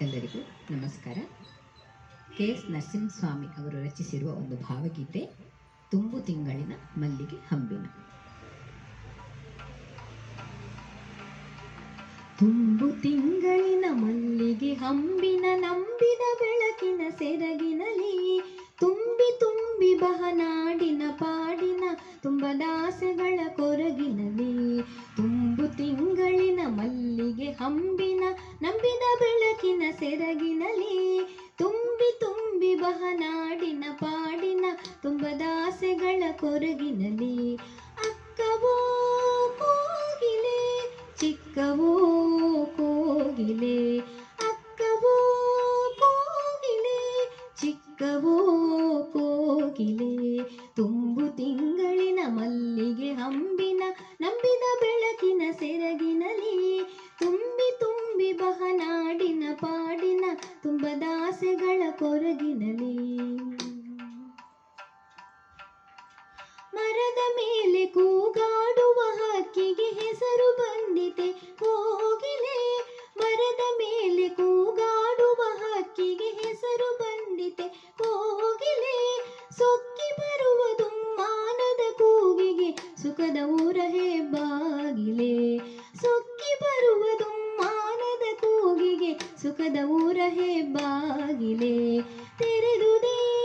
ಎಲ್ಲರಿಗೂ ನಮಸ್ಕಾರ. K S Narasimhaswamy ಅವರು ರಚಿಸಿರುವ ಒಂದು ಭಾವಗೀತೆ, ತುಂಬು ತಿಂಗಳಿನ ಮಲ್ಲಿಗೆ ಹಂಬಿನ. ತುಂಬು ತಿಂಗಳಿನ ಮಲ್ಲಿಗೆ ಹಂಬಿನ ನಂಬಿದ ಬೆಳಕಿನ ಸೆರಗಿನಲಿ ತುಂಬಿ ತುಂಬಿ ಬಹನಾಡಿನ ಪಾಡಿನ ತುಂಬದಾಸೆಗಳ ಕೊರಗಿನಲಿ ಸೆರಗಿನಲಿ, ತುಂಬಿ ತುಂಬಿ ಬಹನಾಡಿನ ಪಾಡಿನ ತುಂಬದಾಸೆಗಳ ಕೊರಗಿನಲಿ. ಅಕ್ಕವೋ ಕೋಗಿಲೆ, ಚಿಕ್ಕವೋ ಕೋಗಿಲೆ. ಅಕ್ಕವೋ ಕೋಗಿಲೆ, ಚಿಕ್ಕವೋ ಕೋಗಿಲೆ. ತುಂಬು ತಿಂಗಳಿನ ಮಲ್ಲಿಗೆ ಹಂಬಿನ ನಂಬಿದ ಊರ ಬಾಗಿಲೆ. ಸೊಕ್ಕಿ ಬರುವುದು ಮಾನದ ಕೂಗಿಗೆ ಸುಖದ ಊರ ಬಾಗಿಲೇ. ತೆರೆದುದೇ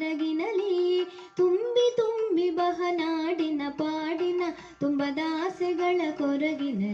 ಬೆಳಕಿನ ಸೆರಗಿನಲಿ ತುಂಬಿ ತುಂಬಿ ಬಹನಾಡಿನ ಪಾಡಿನ ತುಂಬ ದಾಸೆಗಳ ಅಲ್ಲೇ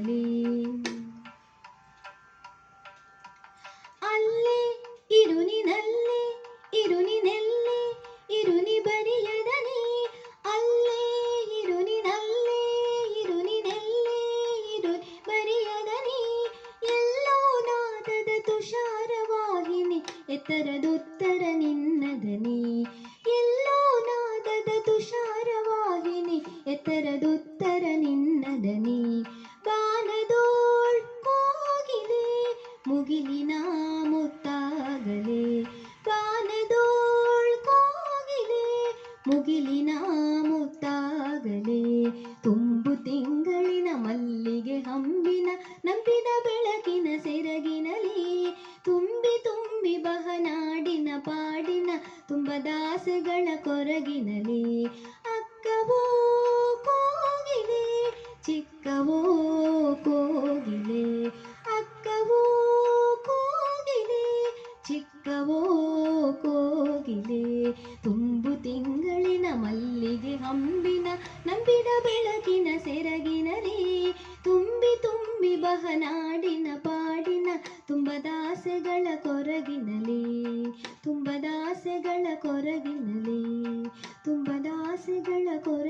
ಎತ್ತರದುತ್ತರ ನಿನ್ನದನಿ. ಎಲ್ಲೋ ನಾದದ ತುಷಾರವಾಹಿನಿ, ಎತ್ತರದುತ್ತರ ನಿನ್ನದನಿ. ಬಾನದೋಳ್ ಕೋಗಿಲೆ, ಮುಗಿಲಿನ ಮುತ್ತಾಗಲೇ. ಬಾನದೋಳ್ ಕೋಗಿಲೆ, ಮುಗಿಲಿನ ಮುತ್ತಾಗಲೇ. ತುಂಬು ತುಂಬದಾಸೆಗಳ ಕೊರಗಿನಲಿ ಅಕ್ಕವೋ ಕೋಗಿಲೆ, ಚಿಕ್ಕವೋ ಕೋಗಿಲೆ. ಅಕ್ಕವೋ ಕೋಗಿಲೆ, ಚಿಕ್ಕವೋ ಕೋಗಿಲೆ. ತುಂಬು ತಿಂಗಳಿನ ಮಲ್ಲಿಗೆ ಹಂಬಿನ ನಂಬಿದ ಬೆಳಕಿನ ಸೆರಗಿನಲಿ ತುಂಬಿ ತುಂಬಿ ಬಹನಾಡಿನ ಪಾಡಿನ ತುಂಬದಾಸೆಗಳ ಕೊರಗಿನಲಿ ತುಂಬದಾಸೆಗಳ ಕೊರಗಿನಲಿ ತುಂಬದಾಸೆಗಳ ಕೊರ